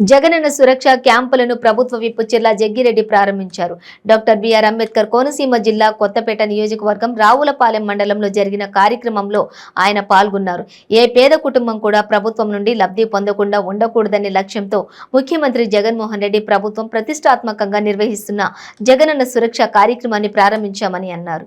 జగనన్న సురక్ష క్యాంపులను ప్రభుత్వ విప్పు జిల్లా జగ్గిరెడ్డి ప్రారంభించారు. డాక్టర్ బిఆర్ అంబేద్కర్ కోనసీమ జిల్లా కొత్తపేట నియోజకవర్గం రావులపాలెం మండలంలో జరిగిన కార్యక్రమంలో ఆయన పాల్గొన్నారు. ఏ పేద కుటుంబం కూడా ప్రభుత్వం నుండి లబ్ధి పొందకుండా ఉండకూడదనే లక్ష్యంతో ముఖ్యమంత్రి జగన్మోహన్ రెడ్డి ప్రభుత్వం ప్రతిష్టాత్మకంగా నిర్వహిస్తున్న జగనన్న సురక్ష కార్యక్రమాన్ని ప్రారంభించామని అన్నారు.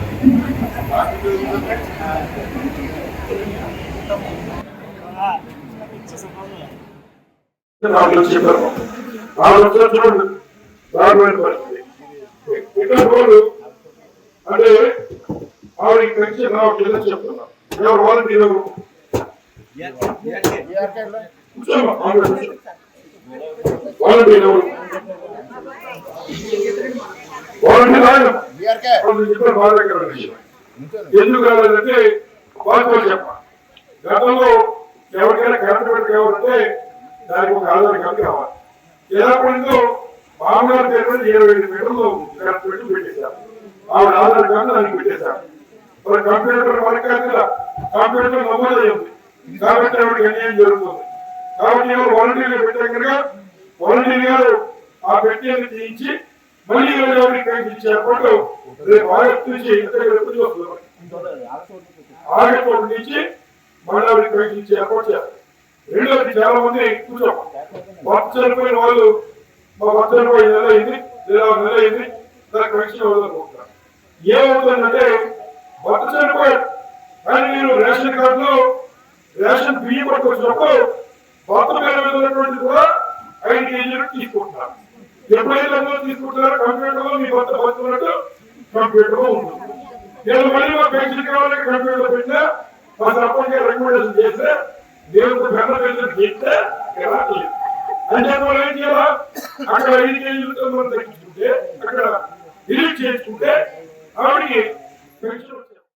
చూడండి దారుణమైన పరిస్థితి ఇక్కడ అంటే ఆవిడ పెన్షన్ రావట్లేదని చెప్తున్నారు ఎవరు వాలంటీర్ ఎవరు వాలంటీర్ ఎవరు వాలంటీర్ ఆయన చెప్పిన ఎందుకు రాలేదంటే వాస్తవం చెప్ప గతంలో ఎవరికైనా కరెంట్ పెట్టి కావాలంటే దానికి ఒక ఆధార్ కార్డు కావాలి. ఎలా పడిందో మామగారు పేరు మీద ఇరవై ఐదు మీటర్లు కరెంట్ పెట్టి పెట్టేశారు. ఆవిడ ఆధార్ కార్డు దానికి పెట్టేశారు. మరి కంప్యూటర్ మనకి కాదు కదా కంప్యూటర్ నమోదు అయ్యింది కాబట్టి ఆవిడకి అన్యాయం జరుగుతుంది. కాబట్టి ఎవరు వాలంటీర్లు పెట్టాం కనుక వాలంటీర్ గారు ఆ పెట్టేది తీయించి మళ్ళీ ఎవరికి కలిసి రేపు ఆగస్టు నుంచి ఇద్దరు రేపు వస్తున్నారు ఆగస్టు నుంచి మళ్ళీ ఆవిడకి ఏర్పాటు చేస్తారు రెండోది చాలా మంది కూర్చోం. భర్త చనిపోయిన వాళ్ళు మా భర్త చనిపోయిన నెల అయింది లేదా నెల అయింది దానికి రక్షణ వదలనుకుంటున్నారు ఏమవుతుందంటే భర్త చనిపోయాడు కానీ మీరు రేషన్ కార్డులో రేషన్ బియ్యం పట్టుకొచ్చినప్పుడు భర్త పేరు మీద ఉన్నటువంటి కూడా ఐదు కేజీలు ఎప్పుడైతే అందులో తీసుకుంటున్నారో కంప్యూటర్లో మీ వద్ద పంచుకున్నట్టు కంప్యూటర్లో ఉంటుంది నేను మళ్ళీ మా పెన్షన్ కావాలని కంప్యూటర్లో పెట్టినా మా సర్పంచ్ రికమెండేషన్ చేస్తే దేవుడు పెద్ద పెన్షన్ చెప్తే రావట్లేదు అంటే మనం ఏం చేయాలా? అక్కడ ఐదు కేజీలతో మనం తగ్గించుకుంటే అక్కడ డిలీట్ చేసుకుంటే ఆవిడికి పెన్షన్